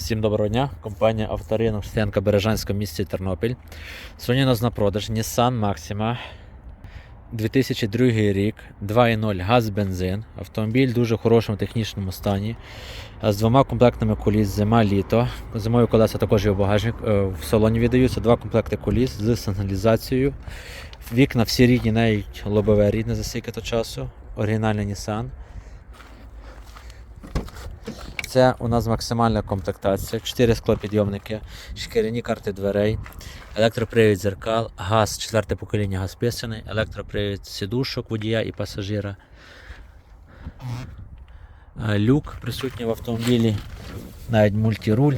Всім доброго дня. Компанія Авторинок Стоянка Бережанська місті Тернопіль. Сьогодні у нас на продаж Nissan Maxima 2002 рік, 2.0 газ бензин. Автомобіль в дуже хорошому технічному стані. З двома комплектами коліс зима літо. Зимою колеса також є в багажник. е, В салоні віддаються два комплекти коліс з сигналізацією. Вікна всі рідні, навіть лобове рідне за стільки то часу. Оригінальний Nissan. Це у нас максимальна комплектація, 4 склопідйомники, шкіряні карти дверей, електропривід зеркал, газ, четверте покоління газ писаний, електропривід сідушок водія і пасажира. Е, Люк присутній в автомобілі, навіть мультируль,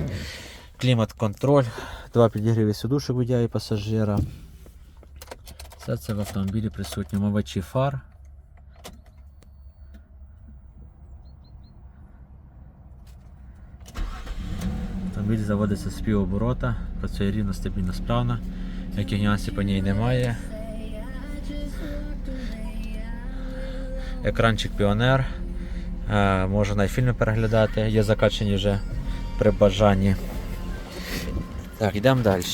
клімат-контроль, два підігріви сідушок водія і пасажира. Все це в автомобілі присутні мовачі фар. Автомобіль заводиться з півоборота, працює рівно, стабільно, справно, яких нюансів по ній немає. Екранчик Піонер. Е, Можна навіть фільми переглядати, є закачені вже при бажанні. Так, йдемо далі.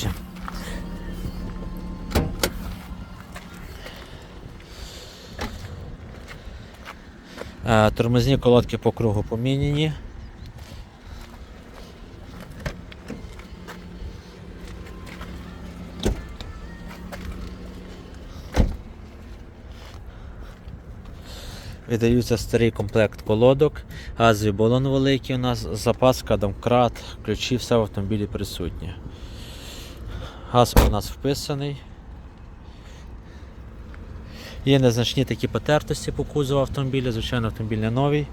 Е, Тормозні колодки по кругу поміняні. Видаються старий комплект колодок, газовий балон великий у нас, запаска, домкрат, ключі, все в автомобілі присутнє. Газ у нас вписаний. Є незначні такі потертості по кузову автомобіля, звичайно, автомобіль не новий,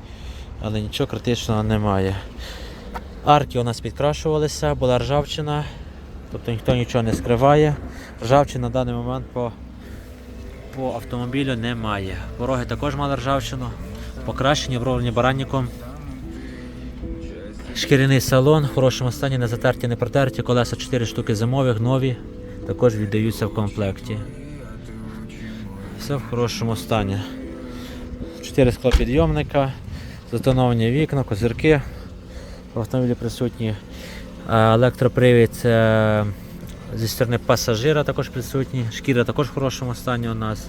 але нічого критичного немає. Арки у нас підкрашувалися, була ржавчина, тобто ніхто нічого не скриває. Ржавчина на даний момент по по автомобілю немає. Пороги також мали ржавчину, покращені, вровлені баранником. Шкіряний салон в хорошому стані, не затерті, не протерті, колеса 4 штуки зимових, нові, також віддаються в комплекті. Все в хорошому стані. 4 склопідйомника, затоновані вікна, козирки. В автомобілі присутні е, електропривід зі сторони пасажира також присутні. Шкіра також в хорошому стані у нас.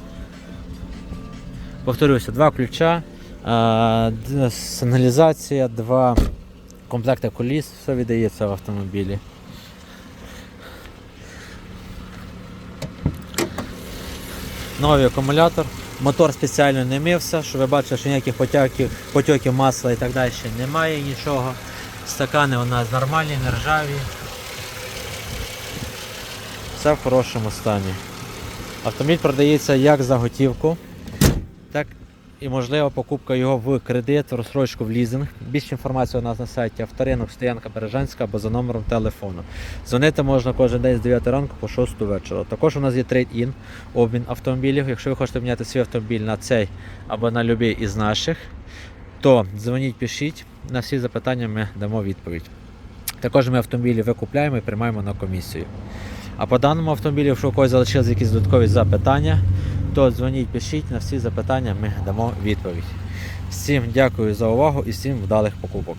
Повторюся, два ключа, сигналізація, два комплекти коліс, все віддається в автомобілі. Новий акумулятор. Мотор спеціально не мився, щоб ви бачили, що ніяких потяків, потьоків масла і так далі немає нічого. Стакани у нас нормальні, не ржаві. Все в хорошому стані. Автомобіль продається як за готівку, так і можлива покупка його в кредит, в розсрочку в лізинг. Більше інформації у нас на сайті авторинок Стоянка Бережанська або за номером телефону. Дзвонити можна кожен день з 9 ранку по 6 вечора. Також у нас є трейд-ін, обмін автомобілів. Якщо ви хочете міняти свій автомобіль на цей або на будь-який із наших, то дзвоніть, пишіть. На всі запитання ми дамо відповідь. Також ми автомобілі викупляємо і приймаємо на комісію. А по даному автомобілю, якщо у когось залишилися якісь додаткові запитання, то дзвоніть, пишіть на всі запитання, ми дамо відповідь. Всім дякую за увагу і всім вдалих покупок.